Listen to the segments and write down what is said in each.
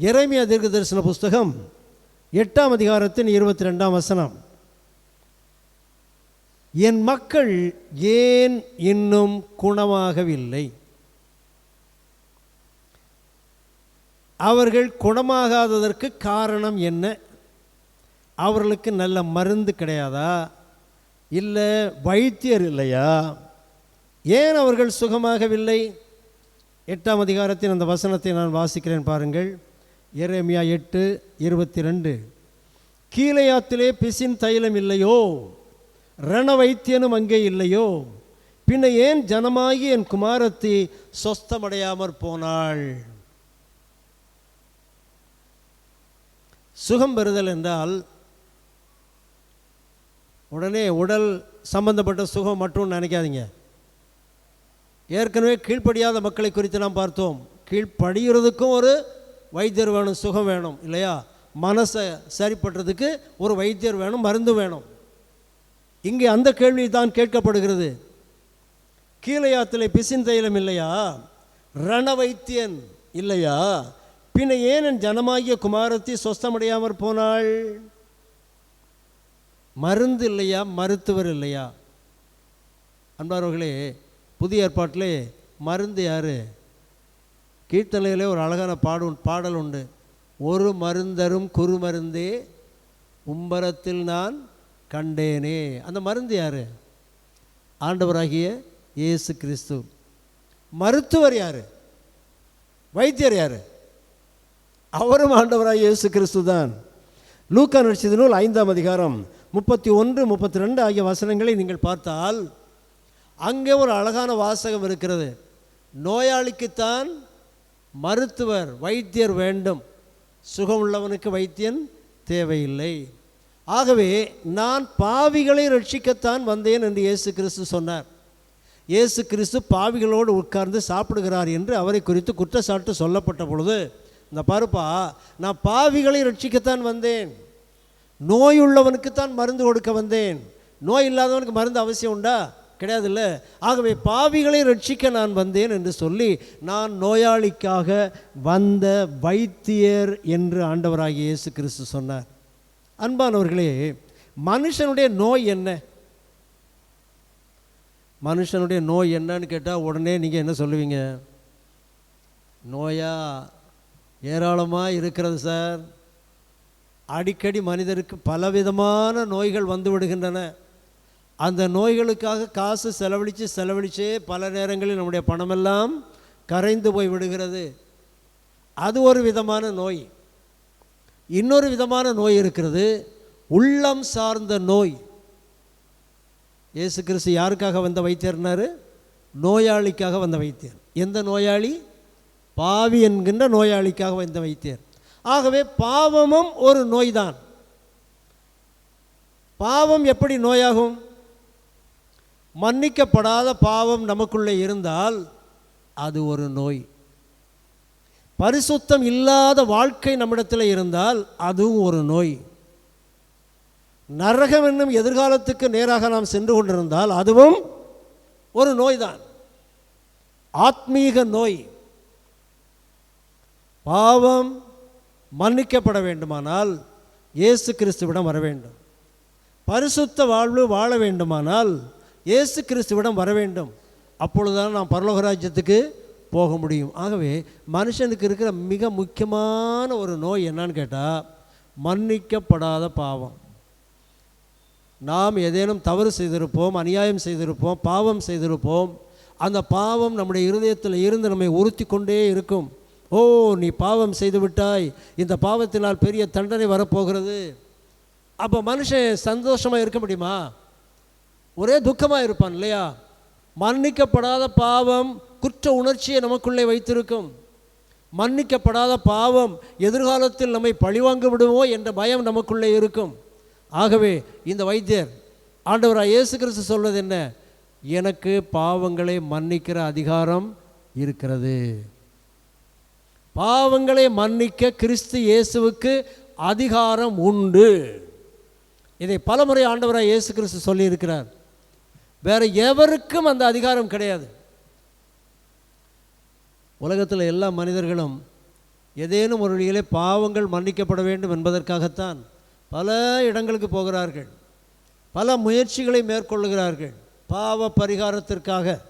இறைமையா தீர்க்க தரிசன புஸ்தகம் எட்டாம் அதிகாரத்தின் இருபத்தி ரெண்டாம் வசனம். என் மக்கள் ஏன் இன்னும் குணமாகவில்லை? அவர்கள் குணமாகாததற்கு காரணம் என்ன? அவர்களுக்கு நல்ல மருந்து கிடையாதா? இல்லை வைத்தியர் இல்லையா? ஏன் அவர்கள் சுகமாகவில்லை? எட்டாம் அதிகாரத்தின் அந்த வசனத்தை நான் வாசிக்கிறேன் பாருங்கள். எரேமியா எட்டு இருபத்தி ரெண்டு கீழையாத்திலே பிசின் தைலம் இல்லையோ? ரண வைத்தியனும் அங்கே இல்லையோ? பின்ன ஏன் ஜனமாகி என் குமாரத்தி சொஸ்தமடையாமற் போனாள்? சுகம் பெறுதல் என்றால் உடனே உடல் சம்பந்தப்பட்ட சுகம் மட்டும் நினைக்காதீங்க. ஏற்கனவே கீழ்ப்படியாத மக்களை குறித்து நாம் பார்த்தோம். கீழ்ப்படிகிறதுக்கும் ஒரு வைத்தியர் வேணும் சுகம் வேணும் இல்லையா? மனசை சரிப்படுறதுக்கு ஒரு வைத்தியர் வேணும் மருந்து வேணும். இங்கே அந்த கேள்வி தான் கேட்கப்படுகிறது. கீழையாத்தில் பிசின் தைலம் இல்லையா? ரண வைத்தியன் இல்லையா? பின்ன ஏன் என் ஜனமாகிய குமாரத்தி சொஸ்தமடையாமற் போனாள்? மருந்து இல்லையா? மருத்துவர் இல்லையா? அன்பார்களே புதிய ஏற்பாட்டிலே மருந்து யார்? கீர்த்தனையிலே ஒரு அழகான பாடு பாடல் உண்டு. ஒரு மருந்தரும் குறுமருந்தே உம்பரத்தில் நான் கண்டேனே. அந்த மருந்து யார்? ஆண்டவராகிய இயேசு கிறிஸ்து. மருத்துவர் யார்? வைத்தியர் யார்? அவரும் ஆண்டவராகிய இயேசு கிறிஸ்து தான். லூக்கா நடிச்சது நூல் ஐந்தாம் அதிகாரம் முப்பத்தி ஒன்று முப்பத்தி ரெண்டு ஆகிய வசனங்களை நீங்கள் பார்த்தால் அங்கே ஒரு அழகான வாசகம் இருக்கிறது. நோயாளிக்குத்தான் மருத்துவர் வைத்தியர் வேண்டும். சுகம் உள்ளவனுக்கு வைத்தியன் தேவையில்லை. ஆகவே நான் பாவிகளை ரட்சிக்கத்தான் வந்தேன் என்று இயேசு கிறிஸ்து சொன்னார். இயேசு கிறிஸ்து பாவிகளோடு உட்கார்ந்து சாப்பிடுகிறார் என்று அவரை குறித்து குற்றச்சாட்டு சொல்லப்பட்ட பொழுது இந்த பருப்பா நான் பாவிகளை ரட்சிக்கத்தான் வந்தேன். நோய் உள்ளவனுக்குத்தான் மருந்து கொடுக்க வந்தேன். நோய் இல்லாதவனுக்கு மருந்து அவசியம் உண்டா? கிடையாதுல்ல? ஆகவே பாவிகளை ரட்சிக்க நான் வந்தேன் என்று சொல்லி நான் நோயாளிக்காக வந்த வைத்தியர் என்று ஆண்டவராகிய இயேசு கிறிஸ்து சொன்னார். அன்பானவர்களே மனுஷனுடைய நோய் என்ன? மனுஷனுடைய நோய் என்னன்னு கேட்டால் உடனே நீங்கள் என்ன சொல்லுவீங்க? நோயா? ஏராளமாக இருக்கிறது சார். அடிக்கடி மனிதருக்கு பலவிதமான நோய்கள் வந்து விடுகின்றன. அந்த நோய்களுக்காக காசு செலவழித்து செலவழிச்சே பல நேரங்களில் நம்முடைய பணமெல்லாம் கரைந்து போய் விடுகிறது. அது ஒரு விதமான நோய். இன்னொரு விதமான நோய் இருக்கிறது உள்ளம் சார்ந்த நோய். இயேசு கிறிஸ்து யாருக்காக வந்த வைத்தியர்னாரு நோயாளிக்காக வந்த வைத்தியர். எந்த நோயாளி? பாவி என்கின்ற நோயாளிக்காக வந்த வைத்தியர். ஆகவே பாவமும் ஒரு நோய்தான். பாவம் எப்படி நோயாகும்? மன்னிக்கப்படாத பாவம் நமக்குள்ளே இருந்தால் அது ஒரு நோய். பரிசுத்தம் இல்லாத வாழ்க்கை நம்மிடத்தில் இருந்தால் அதுவும் ஒரு நோய். நரகம் என்னும் எதிர்காலத்துக்கு நேராக நாம் சென்று கொண்டிருந்தால் அதுவும் ஒரு நோய்தான். ஆத்மீக நோய். பாவம் மன்னிக்கப்பட வேண்டுமானால் இயேசு கிறிஸ்துவிடம் வர வேண்டும். பரிசுத்த வாழ்வு வாழ வேண்டுமானால் இயேசு கிறிஸ்துவிடம் வர வேண்டும் அப்பொழுதுதான் நாம் பரலோகராஜ்யத்துக்கு போக முடியும். ஆகவே மனுஷனுக்கு இருக்கிற மிக முக்கியமான ஒரு நோய் என்னன்னு கேட்டால் மன்னிக்கப்படாத பாவம். நாம் ஏதேனும் தவறு செய்திருப்போம் அநியாயம் செய்திருப்போம் பாவம் செய்திருப்போம் அந்த பாவம் நம்முடைய இருதயத்தில் இருந்து நம்மை உறுத்தி கொண்டே இருக்கும். ஓ நீ பாவம் செய்து விட்டாய் இந்த பாவத்தினால் பெரிய தண்டனை வரப்போகிறது. அப்போ மனுஷன் சந்தோஷமாக இருக்க முடியுமா? ஒரே துக்கமாக இருப்பான் இல்லையா? மன்னிக்கப்படாத பாவம் குற்ற உணர்ச்சியை நமக்குள்ளே வைத்திருக்கும். மன்னிக்கப்படாத பாவம் எதிர்காலத்தில் நம்மை பழிவாங்க விடுவோம் என்ற பயம் நமக்குள்ளே இருக்கும். ஆகவே இந்த வைத்தியர் ஆண்டவராக இயேசு கிறிஸ்து சொல்வது என்ன? எனக்கு பாவங்களை மன்னிக்கிற அதிகாரம் இருக்கிறது. பாவங்களை மன்னிக்க கிறிஸ்து இயேசுவுக்கு அதிகாரம் உண்டு. இதை பலமுறை ஆண்டவராக இயேசு கிறிஸ்து சொல்லியிருக்கிறார். வேற எவருக்கும் அந்த அதிகாரம் கிடையாது. உலகத்தில் எல்லா மனிதர்களும் ஏதேனும் ஒரு வழியிலே பாவங்கள் மன்னிக்கப்பட வேண்டும் என்பதற்காகத்தான் பல இடங்களுக்கு போகிறார்கள். பல முயற்சிகளை மேற்கொள்ளுகிறார்கள். பாவ பரிகாரத்திற்காக.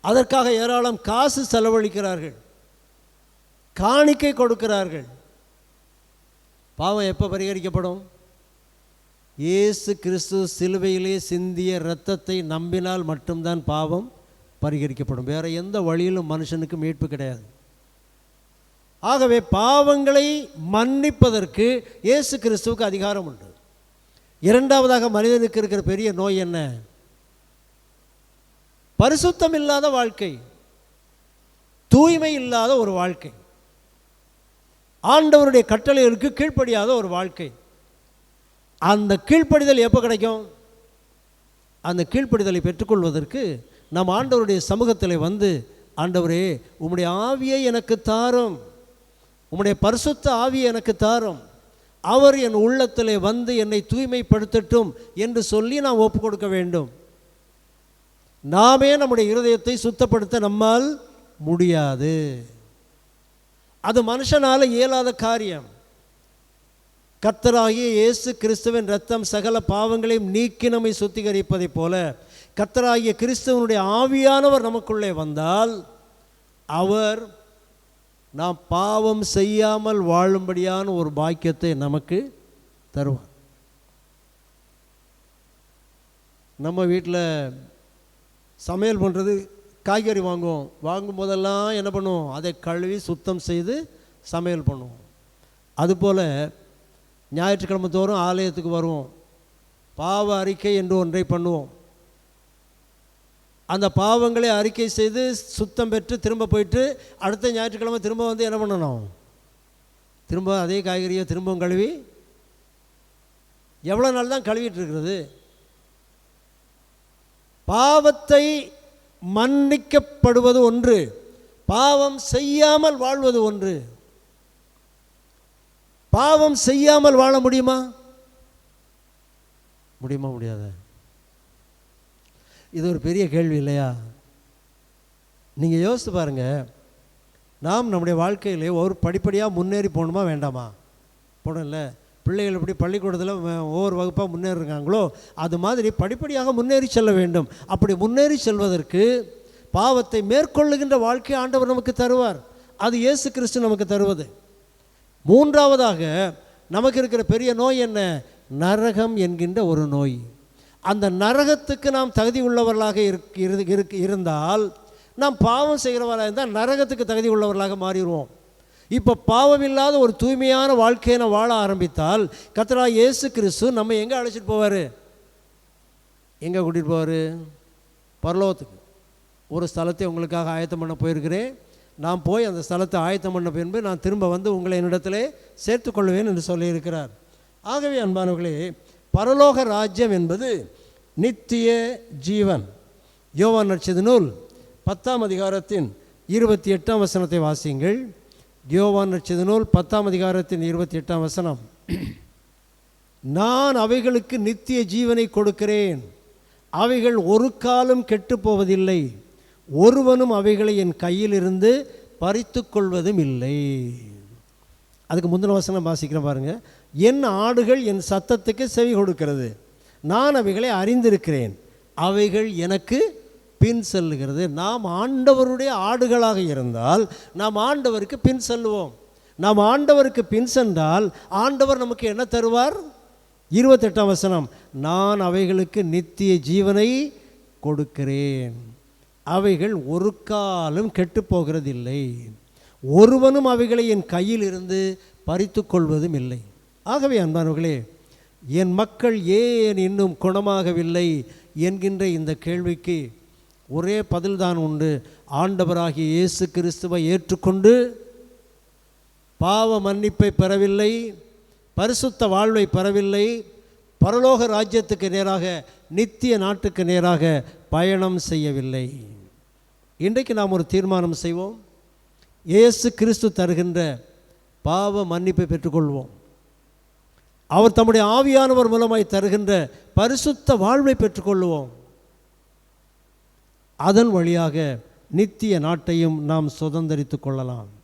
அதற்காக ஏராளம் காசு செலவழிக்கிறார்கள். காணிக்கை கொடுக்கிறார்கள். பாவம் எப்போ பரிகரிக்கப்படும்? இயேசு கிறிஸ்து சிலுவையிலே சிந்திய இரத்தத்தை நம்பினால் மட்டும்தான் பாவம் பரிகரிக்கப்படும். வேற எந்த வழியிலும் மனுஷனுக்கு மீட்பு கிடையாது. ஆகவே பாவங்களை மன்னிப்பதற்கு இயேசு கிறிஸ்துவுக்கு அதிகாரம் உண்டு. இரண்டாவதாக மனிதனுக்கு இருக்கிற பெரிய நோய் என்ன? பரிசுத்தம் இல்லாத வாழ்க்கை தூய்மை இல்லாத ஒரு வாழ்க்கை ஆண்டவருடைய கட்டளைகளுக்கு கீழ்ப்படியாத ஒரு வாழ்க்கை. அந்த கீழ்ப்படிதல் எப்போ கிடைக்கும்? அந்த கீழ்ப்படிதலை பெற்றுக்கொள்வதற்கு நம் ஆண்டவருடைய சமூகத்தில் வந்து ஆண்டவரே உம்முடைய ஆவியை எனக்கு தாரும். உம்முடைய பரிசுத்த ஆவியை எனக்கு தாரும். அவர் என் உள்ளத்தில் வந்து என்னை தூய்மைப்படுத்தட்டும் என்று சொல்லி நாம் ஒப்பு கொடுக்க வேண்டும். நாமே நம்முடைய இருதயத்தை சுத்தப்படுத்த நம்மால் முடியாது. அது மனுஷனால் இயலாத காரியம். கர்த்தராகிய இயேசு கிறிஸ்துவின் ரத்தம் சகல பாவங்களையும் நீக்கி நம்மை சுத்திகரிப்பதைப் போல கர்த்தராகிய கிறிஸ்துவனுடைய ஆவியானவர் நமக்குள்ளே வந்தால் அவர் நாம் பாவம் செய்யாமல் வாழும்படியான ஒரு பாக்கியத்தை நமக்கு தருவார். நம்ம வீட்டில் சமையல் பண்ணுறது காய்கறி வாங்குவோம். வாங்கும் போதெல்லாம் என்ன பண்ணுவோம்? அதை கழுவி சுத்தம் செய்து சமையல் பண்ணுவோம். அதுபோல் ஞாயிற்றுக்கிழமை தோறும் ஆலயத்துக்கு வருவோம். பாவ அறிக்கை என்று ஒன்றை பண்ணுவோம். அந்த பாவங்களை அறிக்கை செய்து சுத்தம் பெற்று திரும்ப போயிட்டு அடுத்த ஞாயிற்றுக்கிழமை திரும்ப வந்து என்ன பண்ணணும்? திரும்ப அதே காய்கறியை திரும்பவும் கழுவி எவ்வளோ நாள் தான் கழுவிட்டு இருக்கிறது பாவத்தை மன்னிக்கப்படுவது ஒன்று பாவம் செய்யாமல் வாழ்வது ஒன்று. பாவம் செய்யாமல் வாழ முடியுமா? முடியுமா முடியாத? இது ஒரு பெரிய கேள்வி இல்லையா? நீங்கள் யோசித்து பாருங்கள் நாம் நம்முடைய வாழ்க்கையிலே ஒரு படிப்படியாக முன்னேறி போகணுமா வேண்டாமா? போகணும்ல. பிள்ளைகள் எப்படி பள்ளிக்கூடத்தில் ஒவ்வொரு வகுப்பாக முன்னேறுறாங்களோ அது மாதிரி படிப்படியாக முன்னேறி செல்ல வேண்டும். அப்படி முன்னேறி செல்வதற்கு பாவத்தை மேற்கொள்ளுகின்ற வாழ்க்கை ஆண்டவர் நமக்கு தருவார். அது இயேசு கிறிஸ்து நமக்கு தருவது. மூன்றாவதாக நமக்கு இருக்கிற பெரிய நோய் என்ன? நரகம் என்கின்ற ஒரு நோய். அந்த நரகத்துக்கு நாம் தகுதி உள்ளவர்களாக இருக் இருக் இருந்தால் நாம் பாவம் செய்கிறவர்களாக இருந்தால் நரகத்துக்கு தகுதி உள்ளவர்களாக மாறிடுவோம். இப்போ பாவம் இல்லாத ஒரு தூய்மையான வாழ்க்கையை நான் வாழ ஆரம்பித்தால் கத்தரா இயேசு கிறிஸ்து நம்ம எங்கே அழைச்சிட்டு போவார்? எங்கே கூட்டிகிட்டு போவார்? பரலோகத்துக்கு. ஒரு ஸ்தலத்தை உங்களுக்காக ஆயத்தம் பண்ண போயிருக்கிறேன். நான் போய் அந்த ஸ்தலத்தை ஆயத்தம் பண்ண பின்பு நான் திரும்ப வந்து உங்களை என்னிடத்திலே சேர்த்துக்கொள்வேன் என்று சொல்லியிருக்கிறார். ஆகவே அன்பானவர்களே பரலோக ராஜ்யம் என்பது நித்திய ஜீவன். யோவான் நட்சது நூல் பத்தாம் அதிகாரத்தின் இருபத்தி எட்டாம் வசனத்தை வாசியுங்கள். யோவான் நட்சது நூல் பத்தாம் அதிகாரத்தின் இருபத்தி எட்டாம் வசனம். நான் அவைகளுக்கு நித்திய ஜீவனை கொடுக்கிறேன். அவைகள் ஒரு காலம் கெட்டுப் போவதில்லை. ஒருவனும் அவைகளை என் கையிலிருந்து பறித்து கொள்வதும் இல்லை. அதுக்கு முந்தின வசனம் வாசிக்கிறேன் பாருங்கள் என் ஆடுகள் என் சத்தத்துக்கு செவி கொடுக்கிறது. நான் அவைகளை அறிந்திருக்கிறேன். அவைகள் எனக்கு பின் செல்லுகிறது. நாம் ஆண்டவருடைய ஆடுகளாக இருந்தால் நாம் ஆண்டவருக்கு பின் செல்லுவோம். நாம் ஆண்டவருக்கு பின் சென்றால் ஆண்டவர் நமக்கு என்ன தருவார்? இருபத்தெட்டாம் வசனம் நான் அவைகளுக்கு நித்திய ஜீவனை கொடுக்கிறேன். அவைகள் ஒரு காலம் கெட்டுப்போகிறதில்லை. ஒருவனும் அவைகளை என் கையில் இருந்து பறித்து கொள்வதும் இல்லை. ஆகவே அன்பானவர்களே என் மக்கள் ஏன் இன்னும் குணமாகவில்லை என்கின்ற இந்த கேள்விக்கு ஒரே பதில்தான் உண்டு. ஆண்டவராகிய இயேசு கிறிஸ்துவை ஏற்றுக்கொண்டு பாவ மன்னிப்பை பெறவில்லை பரிசுத்த வாழ்வை பெறவில்லை பரலோக ராஜ்யத்துக்கு நேராக நித்திய நாட்டுக்கு நேராக பயணம் செய்யவில்லை. இன்றைக்கு நாம் ஒரு தீர்மானம் செய்வோம். இயேசு கிறிஸ்து தருகின்ற பாவ மன்னிப்பை பெற்றுக்கொள்வோம். அவர் தம்முடைய ஆவியானவர் மூலமாய் தருகின்ற பரிசுத்த வாழ்வை பெற்றுக்கொள்வோம். அதன் வழியாக நித்திய நாட்டையும் நாம் சுதந்தரித்துக் கொள்ளலாம்.